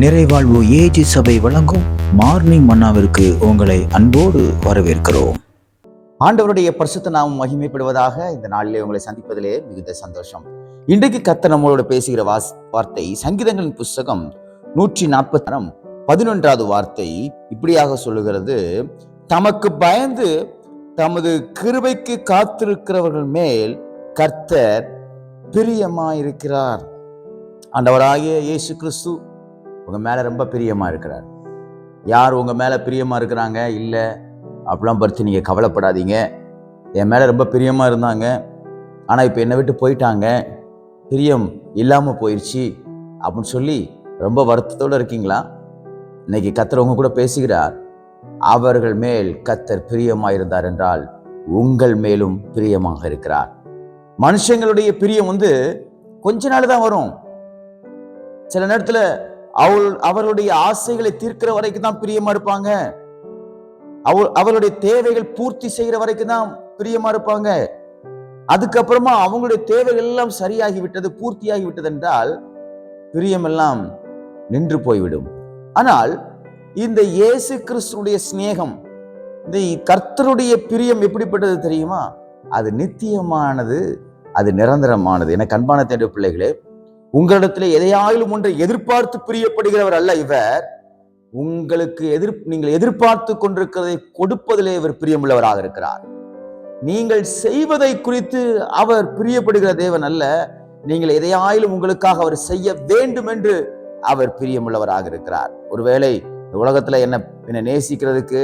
நிறைவாழ்வு AG சபை வழங்கும் morning மன்னாவிற்கு உங்களை அன்போடு வரவேற்கிறோம். ஆண்டவருடைய பரிசுத்த நாமம் மகிமைப்படுவதாக இந்த நாளிலே உங்களை சந்திப்பதிலே மிகுந்த சந்தோஷம். இன்றைக்கு கத்த நம்மளோட பேசுகிற வாஸ் வார்த்தை சங்கீதங்களின் புஸ்தகம் நூற்றி நாற்பத்தி பதினொன்றாவது வார்த்தை இப்படியாக சொல்லுகிறது. தமக்கு பயந்து தமது கிருபைக்கு காத்திருக்கிறவர்கள் மேல் கர்த்தர் பிரியமாயிருக்கிறார். ஆண்டவராகிய இயேசு கிறிஸ்து உங்கள் மேலே ரொம்ப பிரியமாக இருக்கிறார். யார் உங்கள் மேலே பிரியமாக இருக்கிறாங்க? இல்லை. அப்படிலாம் பறித்து நீங்கள் கவலைப்படாதீங்க. என் மேலே ரொம்ப பிரியமாக இருந்தாங்க. ஆனால் இப்போ என்னை விட்டு போயிட்டாங்க. பிரியம் இல்லாமல் போயிடுச்சு அப்படின்னு சொல்லி ரொம்ப வருத்தத்தோடு இருக்கீங்களா? இன்னைக்கு கத்தர் கூட பேசுகிறார். அவர்கள் மேல் கத்தர் பிரியமாக இருந்தார் என்றால் உங்கள் மேலும் பிரியமாக இருக்கிறார். மனுஷங்களுடைய பிரியம் வந்து கொஞ்ச நாள் தான் வரும். சில நேரத்தில் அவள் அவருடைய ஆசைகளை தீர்க்கிற வரைக்கும் தான் பிரியமா இருப்பாங்க. அவள் அவருடைய தேவைகள் பூர்த்தி செய்கிற வரைக்கும் தான் பிரியமா இருப்பாங்க. அதுக்கப்புறமா அவங்களுடைய தேவைகள் எல்லாம் சரியாகி விட்டது பூர்த்தியாகி விட்டது என்றால் பிரியம் எல்லாம் நின்று போய்விடும். ஆனால் இந்த இயேசு கிறிஸ்துடைய சிநேகம் இந்த கர்த்தருடைய பிரியம் எப்படிப்பட்டது தெரியுமா? அது நித்தியமானது அது நிரந்தரமானது. என கண்பான தேடு பிள்ளைகளே உங்களிடத்தில் எதையாயிலும் ஒன்றை எதிர்பார்த்து பிரியப்படுகிறவர் அல்ல இவர். உங்களுக்கு எதிர் நீங்கள் எதிர்பார்த்து கொண்டிருக்கிறதை கொடுப்பதிலே இவர் பிரியமுள்ளவராக இருக்கிறார். நீங்கள் செய்வதை குறித்து அவர் பிரியப்படுகிற தேவன் அல்ல. நீங்கள் எதையாயிலும் உங்களுக்காக அவர் செய்ய வேண்டும் என்று அவர் பிரியமுள்ளவராக இருக்கிறார். ஒருவேளை இந்த உலகத்துல என்ன என்னை நேசிக்கிறதுக்கு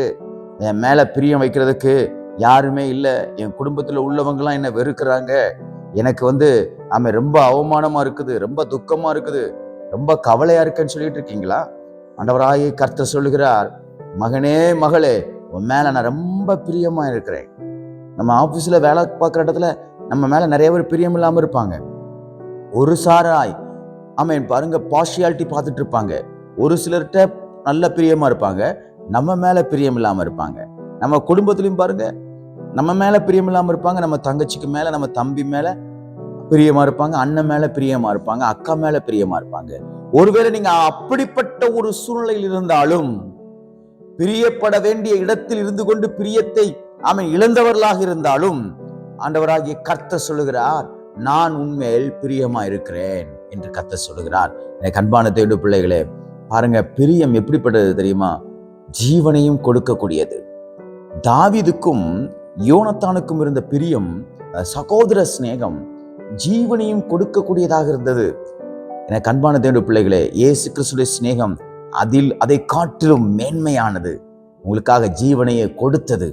என் மேல பிரியம் வைக்கிறதுக்கு யாருமே இல்லை. என் குடும்பத்துல உள்ளவங்கலாம் என்ன வெறுக்கிறாங்க? எனக்கு வந்து அவன் ரொம்ப அவமானமா இருக்குது ரொம்ப துக்கமா இருக்குது ரொம்ப கவலையா இருக்குன்னு சொல்லிட்டு இருக்கீங்களா? ஆண்டவராயி கர்த்தர் சொல்லுகிறார் மகனே மகளே உன் மேல நான் ரொம்ப பிரியமா இருக்கிறேன். நம்ம ஆபீஸ்ல வேலை பார்க்குற இடத்துல நம்ம மேல நிறைய பேர் பிரியம் இல்லாம இருப்பாங்க. ஒரு சாராய் ஆமாம் பாருங்க பார்ஷியாலிட்டி பார்த்துட்டு இருப்பாங்க. ஒரு சிலர்கிட்ட நல்ல பிரியமா இருப்பாங்க நம்ம மேல பிரியம் இல்லாம இருப்பாங்க. நம்ம குடும்பத்திலையும் பாருங்க நம்ம மேலே பிரியம் இருப்பாங்க நம்ம தங்கச்சிக்கு மேலே நம்ம தம்பி மேலே பிரியமா இருப்பாங்க அண்ணன் மேல பிரியமா இருப்பாங்க அக்கா மேல பிரியமா இருப்பாங்க. ஒருவேளை நீங்க அப்படிப்பட்ட ஒரு சூழ்நிலையில் இருந்தாலும் பிரியப்பட வேண்டிய இடத்தில் இருந்து கொண்டு பிரியத்தை அவன் இழந்தவர்களாக இருந்தாலும் ஆண்டவராகிய கர்த்த சொல்லுகிறார் நான் உண்மையில் பிரியமா இருக்கிறேன் என்று கர்த்த சொல்லுகிறார். எனக்கு அன்பான தேடு பிள்ளைகளே பாருங்க பிரியம் எப்படிப்பட்டது தெரியுமா? ஜீவனையும் கொடுக்கக்கூடியது. தாவிதுக்கும் யோனத்தானுக்கும் இருந்த பிரியம் சகோதர சிநேகம் ஜீவனையும் கொடுக்கக்கூடியதாக இருந்தது. என கண்பான தேவனுடைய பிள்ளைகளே இயேசு கிறிஸ்துடைய சிநேகம் அதில் அதை காட்டிலும் மேன்மையானது. உங்களுக்காக ஜீவனையை கொடுத்தது.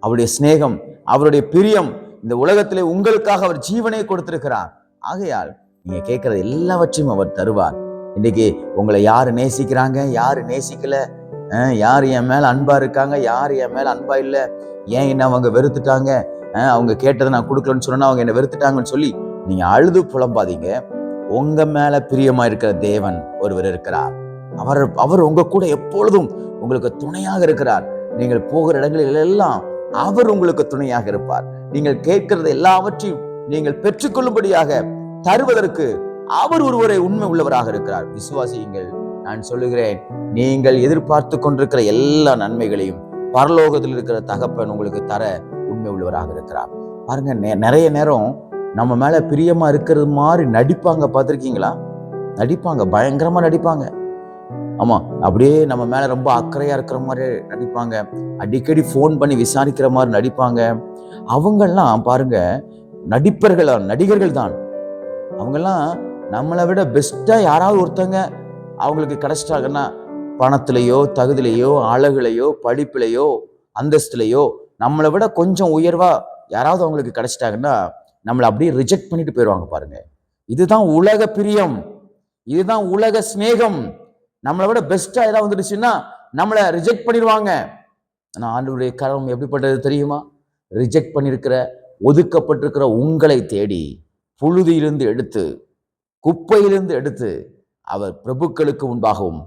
அவருடைய சிநேகம் அவருடைய பிரியம் இந்த உலகத்திலே உங்களுக்காக அவர் ஜீவனையை கொடுத்திருக்கிறார். ஆகையால் நீங்க கேட்கறது எல்லாவற்றையும் அவர் தருவார். இன்னைக்கு உங்களை யாரு நேசிக்கிறாங்க யாரு நேசிக்கல யார் என் மேல அன்பாக இருக்காங்க? யார் என் மேலே அன்பாக இல்லை? ஏன் என்ன அவங்க வெறுத்துட்டாங்க? அவங்க கேட்டதை நான் கொடுக்கலன்னு சொன்னா அவங்க என்ன வெறுத்துட்டாங்கன்னு சொல்லி நீங்க அழுது புலம்பாதீங்க. உங்க மேல பிரியமாக இருக்கிற தேவன் ஒருவர் இருக்கிறார். அவர் அவர் உங்க கூட எப்பொழுதும் உங்களுக்கு துணையாக இருக்கிறார். நீங்கள் போகிற இடங்களில் எல்லாம் அவர் உங்களுக்கு துணையாக இருப்பார். நீங்கள் கேட்கிறது எல்லாவற்றையும் நீங்கள் பெற்றுக்கொள்ளும்படியாக தருவதற்கு அவர் ஒருவரை உண்மை உள்ளவராக இருக்கிறார். விசுவாசியுங்கள். நான் சொல்லுகிறேன் நீங்கள் எதிர்பார்த்து கொண்டிருக்கிற எல்லா நன்மைகளையும் பரலோகத்தில் இருக்கிற தகப்பன் உங்களுக்கு தர உண்மை உள்ளவராக இருக்கிறார். பாருங்க நெ- நிறைய நேரம் நம்ம மேல பிரியமா இருக்கிறது மாதிரி நடிப்பாங்க பார்த்துருக்கீங்களா? நடிப்பாங்க பயங்கரமா நடிப்பாங்க. ஆமா அப்படியே நம்ம மேல ரொம்ப அக்கறையா இருக்கிற மாதிரி நடிப்பாங்க. அடிக்கடி ஃபோன் பண்ணி விசாரிக்கிற மாதிரி நடிப்பாங்க. அவங்கெல்லாம் பாருங்க நடிப்பர்கள் நடிகர்கள் தான் அவங்கெல்லாம் நம்மளை விட பெஸ்டா யாராவது ஒருத்தங்க அவங்களுக்கு கிடைச்சிட்டாங்கன்னா பணத்திலேயோ தகுதியிலையோ அழகுலையோ படிப்புலையோ அந்தஸ்துலையோ நம்மளை விட கொஞ்சம் உயர்வாக யாராவது அவங்களுக்கு கிடைச்சிட்டாங்கன்னா நம்மளை அப்படியே ரிஜெக்ட் பண்ணிட்டு போயிடுவாங்க பாருங்க. இதுதான் உலக பிரியம். இதுதான் உலக ஸ்நேகம் நம்மளை விட பெஸ்ட்டாக ஏதாவது வந்துடுச்சுன்னா நம்மளை ரிஜெக்ட் பண்ணிடுவாங்க. ஆனால் ஆண்டுடைய கரம் எப்படிப்பட்டது தெரியுமா? ரிஜெக்ட் பண்ணியிருக்கிற ஒதுக்கப்பட்டிருக்கிற உங்களை தேடி புழுதியிலிருந்து எடுத்து குப்பையிலிருந்து எடுத்து அவர் பிரபுக்களுக்கு முன்பாகவும்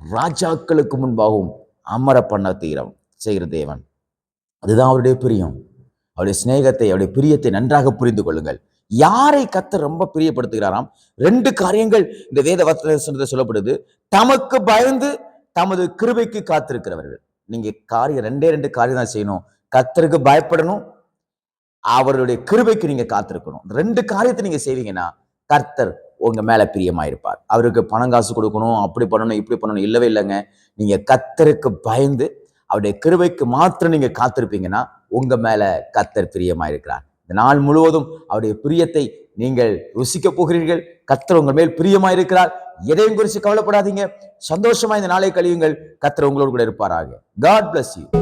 ராஜாக்களுக்கு முன்பாகவும் அமர பண்ண தீரம் செய்கிற தேவன். அதுதான் அவருடைய பிரியம். அவருடைய சிநேகத்தை அவருடைய பிரியத்தை நன்றாக புரிந்து கொள்ளுங்கள். யாரை கத்தர் ரொம்ப பிரியப்படுத்துகிறாராம்? ரெண்டு காரியங்கள் இந்த வேத வசனத்தை சொல்லப்படுது. தமக்கு பயந்து தமது கிருபைக்கு காத்திருக்கிறவர்கள். நீங்க காரியம் ரெண்டே ரெண்டு காரியம் தான் செய்யணும். கத்தருக்கு பயப்படணும். அவருடைய கிருபைக்கு நீங்க காத்திருக்கணும். ரெண்டு காரியத்தை நீங்க செய்வீங்கன்னா கர்த்தர் உங்கள் மேலே பிரியமாயிருப்பார். அவருக்கு பணம் காசு கொடுக்கணும் அப்படி பண்ணணும் இப்படி பண்ணணும் இல்லவே இல்லைங்க. நீங்கள் கத்தருக்கு பயந்து அவருடைய கிருவைக்கு மாத்திரம் நீங்கள் காத்திருப்பீங்கன்னா உங்கள் மேலே கத்தர் பிரியமாயிருக்கிறார். இந்த நாள் முழுவதும் அவருடைய பிரியத்தை நீங்கள் ருசிக்க போகிறீர்கள். கத்தர் உங்கள் மேல் பிரியமாயிருக்கிறார். எதையும் குறித்து கவலைப்படாதீங்க. சந்தோஷமா இந்த நாளை கழியுங்கள். கத்தர் உங்களோடு கூட இருப்பாராக. God bless you